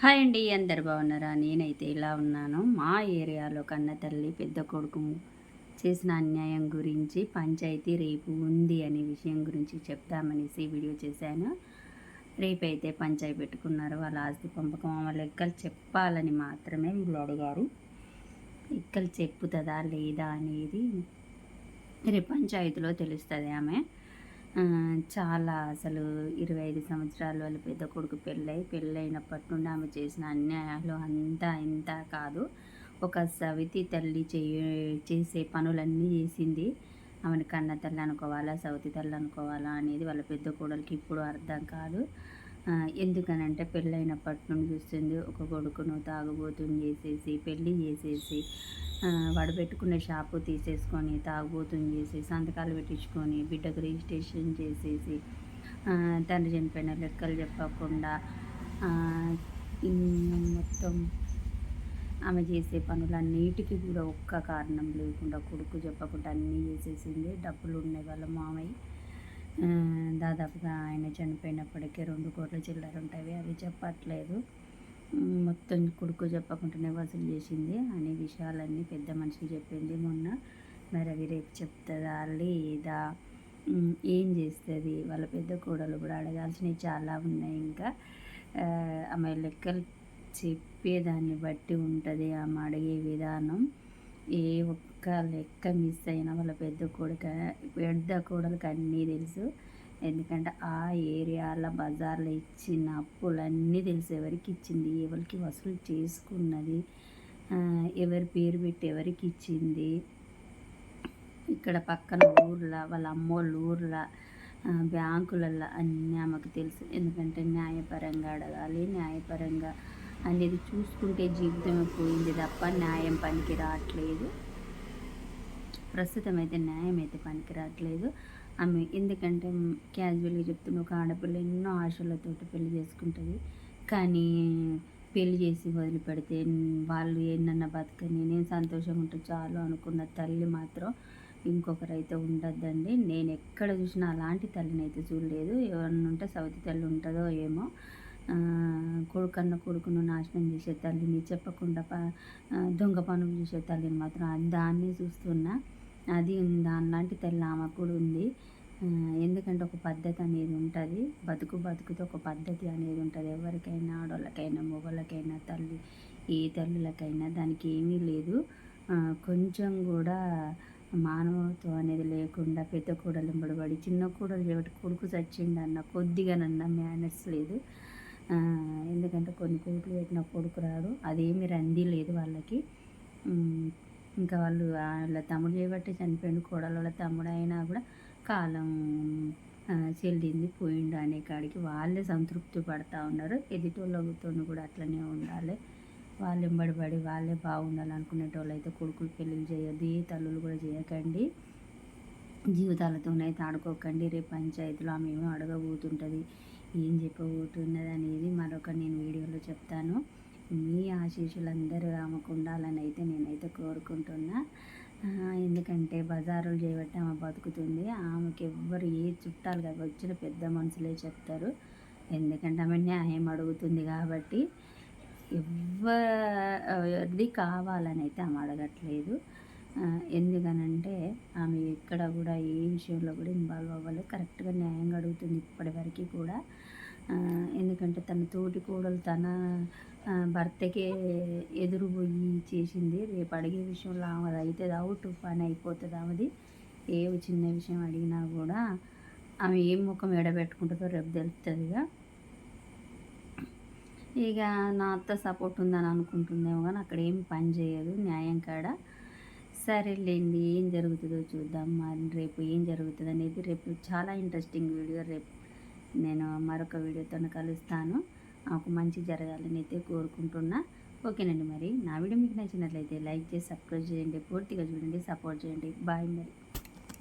Hi అండి అందరు బాగున్నారా? నేనైతే ఇలా ఉన్నాను. మా ఏరియాలో కన్న తల్లి పెద్ద కొడుకు చేసిన అన్యాయం గురించి పంచాయతీ రేపు ఉంది అనే విషయం గురించి చెప్తామనేసి వీడియో చేశాను. రేపైతే పంచాయతీ పెట్టుకున్నారు. వాళ్ళ ఆస్తి పంపకం వాళ్ళ ఎక్కలు చెప్పాలని మాత్రమే వీళ్ళు అడిగారు. ఎక్కలు చెప్పుతుందా లేదా అనేది రేపు పంచాయతీలో తెలుస్తుంది ఆమె. చాలా అసలు ఇరవై ఐదు సంవత్సరాలు వాళ్ళ పెద్ద కొడుకు పెళ్ళై పెళ్ళైనప్పటి నుండి ఆమె చేసిన అన్యాయాలు అంతా ఇంత కాదు. ఒక సవితి తల్లి చేయ చేసే పనులన్నీ చేసింది. ఆమెను కన్న తల్లి అనుకోవాలా సవితి తల్లి అనుకోవాలా అనేది వాళ్ళ పెద్ద కోడలికి ఇప్పుడు అర్థం కాదు. ఎందుకనంటే పెళ్ళైనప్పటి నుండి చూస్తుంది. ఒక కొడుకును తాగుబోతుని చేసేసి పెళ్ళి చేసేసి వాడు షాపు తీసేసుకొని తాగుబోతుని చేసి సంతకాలు పెట్టించుకొని బిడ్డకు రిజిస్ట్రేషన్ చేసేసి తండ్రి చనిపోయిన లెక్కలు చెప్పకుండా మొత్తం ఆమె చేసే పనులన్నిటికీ కూడా ఒక్క కారణం లేకుండా కొడుకు చెప్పకుండా అన్నీ చేసేసింది. డబ్బులు ఉన్నాయి వాళ్ళ మామయ్య. దాదాపుగా ఆయన చనిపోయినప్పటికీ రెండు కోట్ల చిల్లర ఉంటాయి. అవి చెప్పట్లేదు. మొత్తం కొడుకు చెప్పకుండానే వసూలు చేసింది. అనే విషయాలన్నీ పెద్ద మనిషికి చెప్పింది మొన్న. మరి అవి రేపు చెప్తుందా? లేదా? ఏం చేస్తుంది? వాళ్ళ పెద్ద కోడలు కూడా అడగాల్సినవి చాలా ఉన్నాయి ఇంకా. ఆమె లెక్కలు చెప్పేదాన్ని బట్టి ఉంటుంది ఆమె అడిగే విధానం. ఏ ఒక్క లెక్క మిస్ అయినా వాళ్ళ పెద్ద కొడుక పెద్ద కోడలకు అన్నీ తెలుసు. ఎందుకంటే ఆ ఏరియాల బజార్లో ఇచ్చిన అప్పులన్నీ తెలుసు. ఎవరికి ఇచ్చింది ఎవరికి వసూలు చేసుకున్నది ఎవరి పేరు పెట్టి ఎవరికి ఇచ్చింది. ఇక్కడ పక్కన ఊర్లో వాళ్ళ అమ్మోళ్ళ ఊర్లో బ్యాంకులలో అన్నీ ఆమెకు తెలుసు. ఎందుకంటే న్యాయపరంగా అడగాలి న్యాయపరంగా అనేది చూసుకుంటే జీవితం పోయింది తప్ప న్యాయం పనికి రావట్లేదు ప్రస్తుతం అయితే న్యాయం అయితే పనికి రావట్లేదు ఆమె ఎందుకంటే క్యాజువల్గా చెప్తున్న ఒక ఆడపిల్ల ఎన్నో ఆశలతో పెళ్ళి చేసుకుంటుంది. కానీ పెళ్ళి చేసి వదిలిపెడితే వాళ్ళు ఏంటన్నా బతకని నేను సంతోషంగా ఉంటే చాలు అనుకున్న తల్లి మాత్రం ఇంకొకరైతే ఉండద్దండి. నేను ఎక్కడ చూసినా అలాంటి తల్లిని అయితే చూడలేదు. ఎవరన్నా ఉంటే సౌతి తల్లి ఉంటుందో ఏమో. కొడుకన్న కొడుకును నాశనం చేసే తల్లిని చెప్పకుండా దొంగ పనులు చేసే తల్లిని మాత్రం దాన్ని చూస్తున్నా. అది దానిలాంటి తల్లి ఆమె కూడా ఉంది. ఎందుకంటే ఒక పద్ధతి అనేది ఉంటుంది. బతుకు బతుకుతో ఒక పద్ధతి అనేది ఉంటుంది. ఎవరికైనా ఆడవాళ్ళకైనా మొగళ్ళకైనా తల్లి ఏ తల్లులకైనా దానికి ఏమీ లేదు. కొంచెం కూడా మానవత్వం అనేది లేకుండా పెద్ద కూడలు చిన్న కూడలు చేయబట్టి కొడుకు చచ్చిండన్న కొద్దిగానన్నా మేనర్స్ లేదు. ఎందుకంటే కొన్ని కోట్లు పెట్టిన కొడుకు రాడు. అదేమి రంది లేదు వాళ్ళకి. ఇంకా వాళ్ళు వాళ్ళ తమ్ముడు చేయబట్టి చనిపోయిండు. కోడలు వాళ్ళ తమ్ముడు అయినా కూడా కాలం చెల్లింది పోయిండు అనే కాడికి వాళ్ళే సంతృప్తి పడతా ఉన్నారు. ఎదుటోళ్ళతో కూడా అట్లనే ఉండాలి. వాళ్ళు ఎంబడిపడి వాళ్ళే బాగుండాలనుకునేటోళ్ళు అయితే కొడుకులు పెళ్ళిళ్ళు చేయొద్దు ఏ తల్లులు కూడా చేయకండి. జీవితాలతోనైతే ఆడుకోకండి. రేపు పంచాయతీలో ఆమె ఏమో అడగబోతుంటుంది. ఏం చెప్పబోతున్నది అనేది మరొక నేను వీడియోలో చెప్తాను. మీ ఆశీస్సులు అందరూ ఆమెకు ఉండాలని అయితే నేనైతే కోరుకుంటున్నా. ఎందుకంటే బజారులు చేయబట్టి ఆమె బతుకుతుంది. ఆమెకి ఎవ్వరు ఏ చుట్టాలు కదా వచ్చిన పెద్ద మనుషులే చెప్తారు. ఎందుకంటే ఆమె న్యాయం అడుగుతుంది కాబట్టి ఎవరిది కావాలని అయితే ఆమె అడగట్లేదు. ఎందుకనంటే ఆమె ఎక్కడ కూడా ఏ విషయంలో కూడా ఇన్వాల్వ్ అవ్వలేదు. కరెక్ట్గా న్యాయంగా అడుగుతుంది ఇప్పటివరకు కూడా. ఎందుకంటే తన తోటి కోడలు తన భర్తకే ఎదురుపోయి చేసింది. రేపు అడిగే విషయంలో ఆమెది అయితే అవుట్ పని అయిపోతుంది ఆమెది. ఏ చిన్న విషయం అడిగినా కూడా ఆమె ఏం ముఖం ఎడబెట్టుకుంటుందో రేపు తెలుస్తుందిగా ఇక. నా అత్త సపోర్ట్ ఉందని అనుకుంటుందేమో కానీ అక్కడ ఏం పని చేయదు. న్యాయం కాడ సరేలేండి ఏం జరుగుతుందో చూద్దాం మరి. రేపు ఏం జరుగుతుంది అనేది రేపు చాలా ఇంట్రెస్టింగ్ వీడియో రేపు నేను మరొక వీడియోతో కలుస్తాను. నాకు మంచి జరగాలని అయితే కోరుకుంటున్నా. ఓకేనండి మరి. నా వీడియో మీకు నచ్చినట్లయితే లైక్ చేసి సబ్స్క్రైబ్ చేయండి. పూర్తిగా చూడండి సపోర్ట్ చేయండి. బాయ్ మరి.